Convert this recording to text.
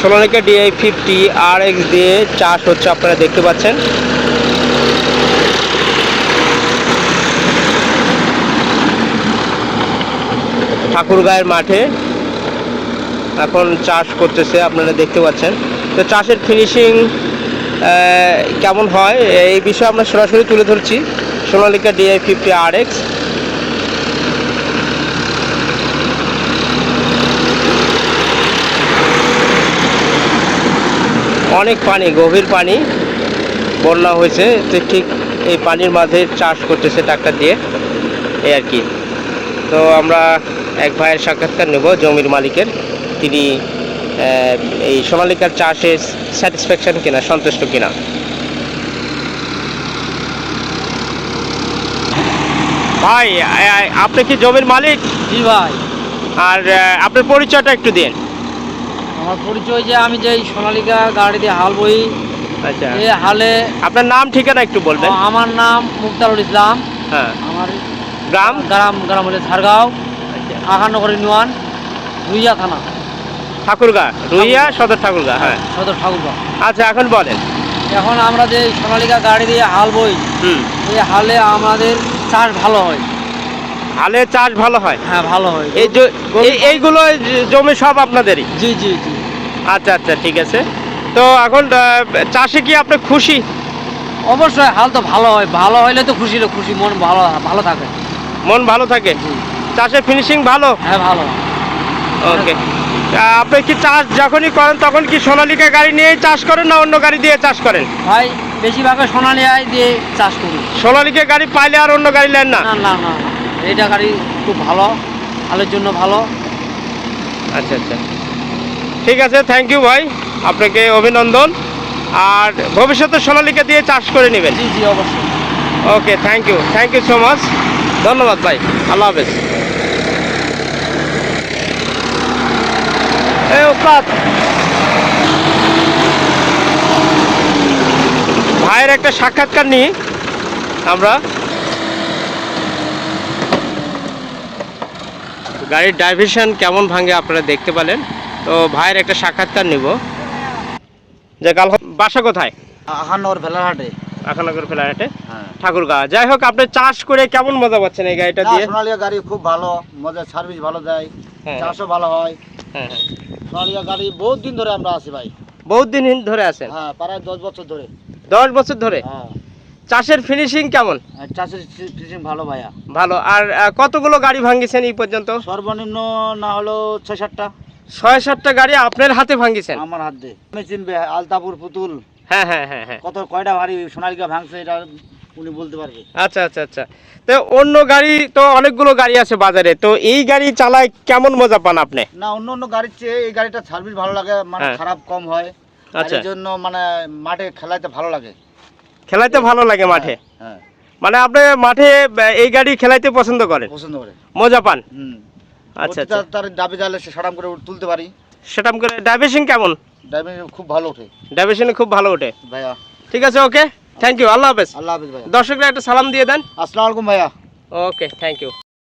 Sonalika DI fifty R X দিয়ে চাষ হচ্ছে আপনারা দেখতে পাচ্ছেন। ঠাকুরগাঁয়ের মাঠে এখন চাষ করতেছে আপনারা দেখতে পাচ্ছেন। তো চাষের ফিনিশিং কেমন হয়? এই বিষয়ে আমরা সরাসরি তুলে ধরছি। Sonalika DI fifty R X অনেক পানি গভীর পানি বন্যা হয়েছে তো ঠিক এই পানির মাঝে চাষ করতেছে ট্রাক্টর দিয়ে এই আর কি। তো আমরা এক ভাইয়ের সাক্ষাৎকার নেব জমির মালিকের। তিনি এই সোনালিকার চাষে স্যাটিসফ্যাকশন কিনা সন্তুষ্ট কিনা? ভাই আপনি কি জমির মালিক? জি ভাই। আর আপনার পরিচয়টা একটু দিন। আমার পরিচয় যে আমি যে সোনালিকা গাড়ি দিয়ে হাল বই। আচ্ছা। এই হালে আপনার নাম ঠিকানা একটু বলবেন। আমার নাম মুক্তারুল ইসলাম। হ্যাঁ। আমার গ্রাম? গ্রাম গ্রাম হলে ঝাড়গাঁও। আখানগর ইউনিয়ন রুইয়া থানা। ঠাকুরগা রুইয়া সদর ঠাকুরগা হ্যাঁ। সদর ঠাকুরগাঁও আচ্ছা এখন বলেন। এখন আমরা যে সোনালিকা গাড়ি দিয়ে হাল বই এই হালে আমাদের চাষ ভালো হয়। হালে চাষ ভালো হয়? হ্যাঁ ভালো হয়। এই জ- এই- এইগুলো জমি সব আপনাদেরই? জি জি জি। আচ্ছা আচ্ছা ঠিক আছে। তো এখন আহ, চাষে কি আপনি খুশি? অবশ্যই হাল তো ভালো হয়। ভালো হইলে তো খুশি খুশি। মন ভালো ভালো থাকে। মন ভালো থাকে? চাষে ফিনিশিং ভালো? হ্যাঁ ভালো। ওকে আপনি কি চাষ যখনই করেন তখন কি সোনালিকা গাড়ি নিয়েই চাষ করেন না অন্য গাড়ি দিয়ে চাষ করেন? ভাই বেশিরভাগ সোনালি আয় দিয়ে চাষ করি। সোনালিকা গাড়ি পাইলে আর অন্য গাড়ি নেন না? না না না। এইটা গাড়ি খুব ভালো হালের জন্য ভালো। আচ্ছা আচ্ছা। ঠিক আছে থ্যাংক ইউ ভাই আপনাকে অভিনন্দন। আর ভবিষ্যতে সোনালিকা দিয়ে চাষ করে নেবেন। জি জি অবশ্যই। Okay thank you thank you so much ধন্যবাদ ভাই আল্লাহ হাফেজ। ওস্তাদ। ভাইয়ের একটা সাক্ষাৎকার নিই আমরা। গাড়ির ডাইভেশন কেমন ভাঙে আপনারা দেখতে পেলেন তো ভাইয়ের একটা সাক্ষাৎকার নিব। যে কাল বাসা কোথায়? আহানগর ভেলাঘাটে আখানগর ফেলাহাটে হ্যাঁ। ঠাকুরগাঁ। যাই হোক আপনি চাষ করে কেমন মজা পাচ্ছেন এই গাড়িটা দিয়ে? সোনালিয়া গাড়ি খুব ভালো মজা সার্ভিস ভালো দেয়। হ্যাঁ। চাষও ভালো হয়। হ্যাঁ হ্যাঁ। সোনালিয়া গাড়ি বহুত দিন ধরে আমরা আছি ভাই। বহুত দিন ধরে আছেন? হ্যাঁ প্রায় দশ বছর ধরে। দশ বছর ধরে? হ্যাঁ। চাষের ফিনিশিং কেমন? চাষের ফিনিশিং ভালো ভাইয়া। ভালো। আর কতগুলো গাড়ি ভাঙিয়েছেন এই পর্যন্ত? সর্বনিম্ন না হলো ছয় সাতটা ছয় সাতটা গাড়ি আপনার হাতে ভাঙিয়েছেন আমার হাত দিয়ে। আমি চিনবে আলতাপুর পুতুল। হ্যাঁ হ্যাঁ হ্যাঁ হ্যাঁ। কত কয়টা ভারী সোনালিকা ভাঙছে এটা উনি বলতে পারবে। আচ্ছা আচ্ছা আচ্ছা। তো অন্য গাড়ি তো অনেকগুলো গাড়ি আছে বাজারে। তো এই গাড়ি চালায় কেমন মজা পান আপনি? না অন্য অন্য গাড়ির চেয়ে এই গাড়িটা সার্ভিস ভালো লাগে মানে হ্যাঁ। খারাপ কম হয়। আচ্ছা। জন্য মানে মাঠে খেলাইতে ভালো লাগে। খেলাইতে ভালো লাগে মাঠে। হ্যাঁ মানে আপনি মাঠে এই গাড়ি খেলাইতে পছন্দ করেন? পছন্দ করে। মজা পান? আচ্ছা আচ্ছা। তার দাবি জালে সে সারাম করে তুলতে পারি। সেটাম করে ডাইভেশন কেমন? ডাইভেশন খুব ভালো ওঠে। ডাইভেশন খুব ভালো ওঠে। ভাইয়া। ঠিক আছে ওকে? থ্যাংক ইউ আল্লাহ হাফেজ। আল্লাহ হাফেজ ভাইয়া। দর্শকরা একটা সালাম দিয়ে দেন। আসসালামু আলাইকুম ভাইয়া। ওকে থ্যাংক ইউ